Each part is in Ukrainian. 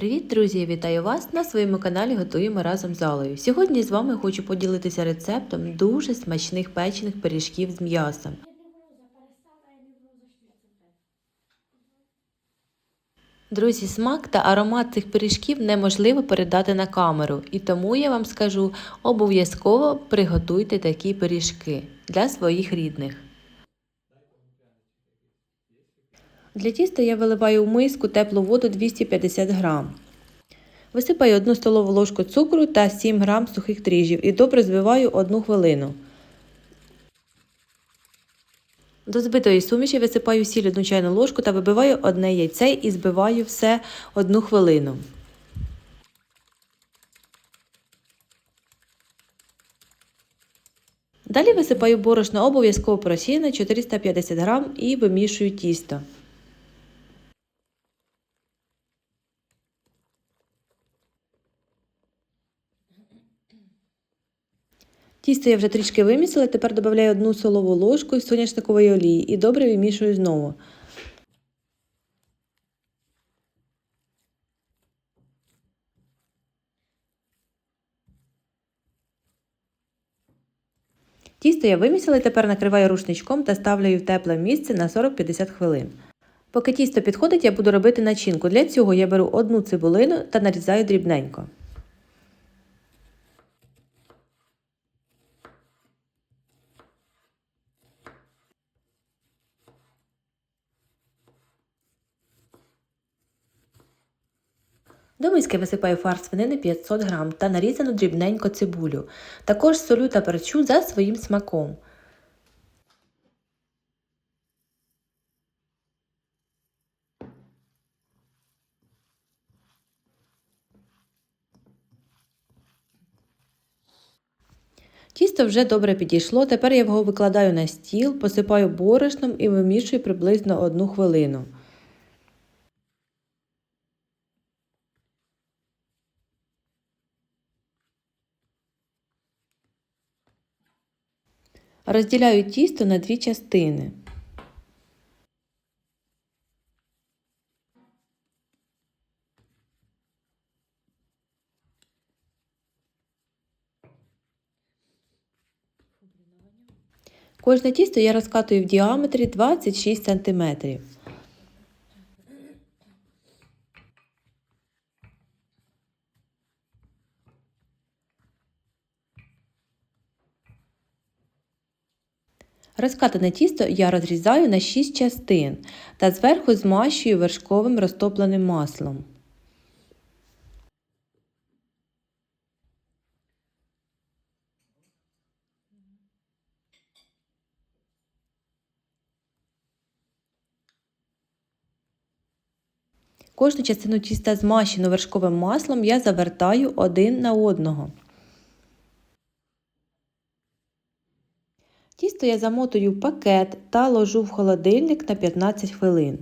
Привіт, друзі! Вітаю вас на своєму каналі Готуємо разом з Алею. Сьогодні з вами хочу поділитися рецептом дуже смачних печених пиріжків з м'ясом. Друзі, смак та аромат цих пиріжків неможливо передати на камеру, і тому я вам скажу, обов'язково приготуйте такі пиріжки для своїх рідних. Для тіста я виливаю в миску теплу воду 250 грам. Висипаю 1 столову ложку цукру та 7 грам сухих дріжджів і добре збиваю 1 хвилину. До збитої суміші висипаю сіль 1 чайну ложку та вибиваю одне яйце і збиваю все 1 хвилину. Далі висипаю борошно обов'язково просіяне 450 грам і вимішую тісто. Тісто я вже трішки вимісила, тепер додаю одну солову ложку соняшникової олії і добре вимішую знову. Тісто я вимісила тепер накриваю рушничком та ставлю в тепле місце на 40-50 хвилин. Поки тісто підходить, я буду робити начинку. Для цього я беру одну цибулину та нарізаю дрібненько. До висипаю фарш свинини 500 г та нарізану дрібненько цибулю. Також солю та перчу за своїм смаком. Тісто вже добре підійшло, тепер я його викладаю на стіл, посипаю борошном і вимішую приблизно 1 хвилину. Розділяю тісто на дві частини. Кожне тісто я розкатую в діаметрі 26 см. Розкатане тісто я розрізаю на 6 частин та зверху змащую вершковим розтопленим маслом. Кожну частину тіста змащену вершковим маслом я завертаю один на одного. Тісто я замотую в пакет та ложу в холодильник на 15 хвилин.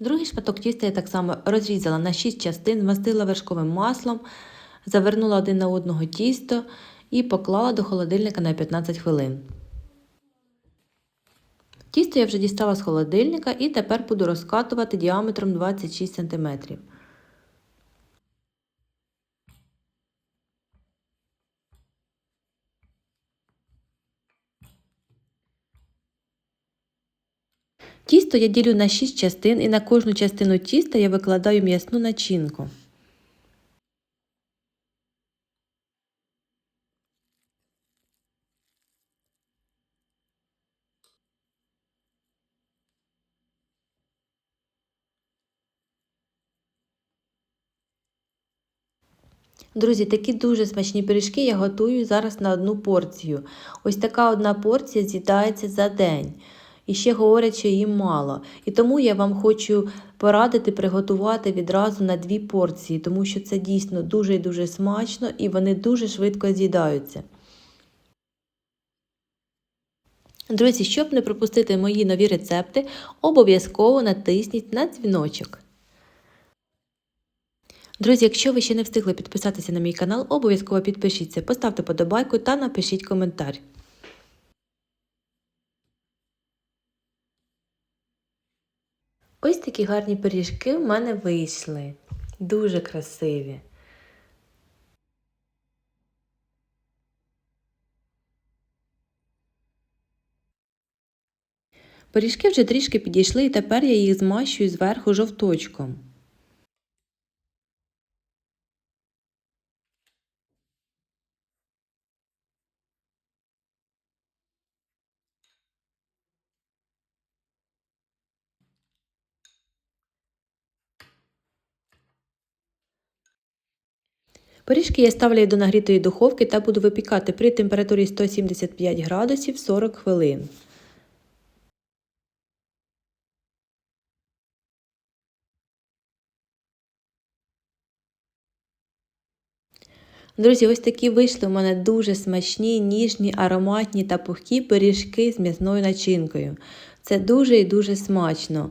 Другий шматок тіста я так само розрізала на 6 частин, змастила вершковим маслом, завернула один на одного тісто і поклала до холодильника на 15 хвилин. Тісто я вже дістала з холодильника і тепер буду розкатувати діаметром 26 см. Тісто я ділю на 6 частин і на кожну частину тіста я викладаю м'ясну начинку. Друзі, такі дуже смачні пиріжки я готую зараз на одну порцію. Ось така одна порція з'їдається за день. І ще говорять, що їм мало. І тому я вам хочу порадити приготувати відразу на дві порції, тому що це дійсно дуже і дуже смачно і вони дуже швидко з'їдаються. Друзі, щоб не пропустити мої нові рецепти, обов'язково натисніть на дзвіночок. Друзі, якщо ви ще не встигли підписатися на мій канал, обов'язково підпишіться, поставте подобайку та напишіть коментар. Ось такі гарні пиріжки в мене вийшли. Дуже красиві. Пиріжки вже трішки підійшли, і тепер я їх змащую зверху жовточком. Пиріжки я ставлю до нагрітої духовки та буду випікати при температурі 175 градусів 40 хвилин. Друзі, ось такі вийшли у мене дуже смачні, ніжні, ароматні та пухкі пиріжки з м'ясною начинкою. Це дуже і дуже смачно.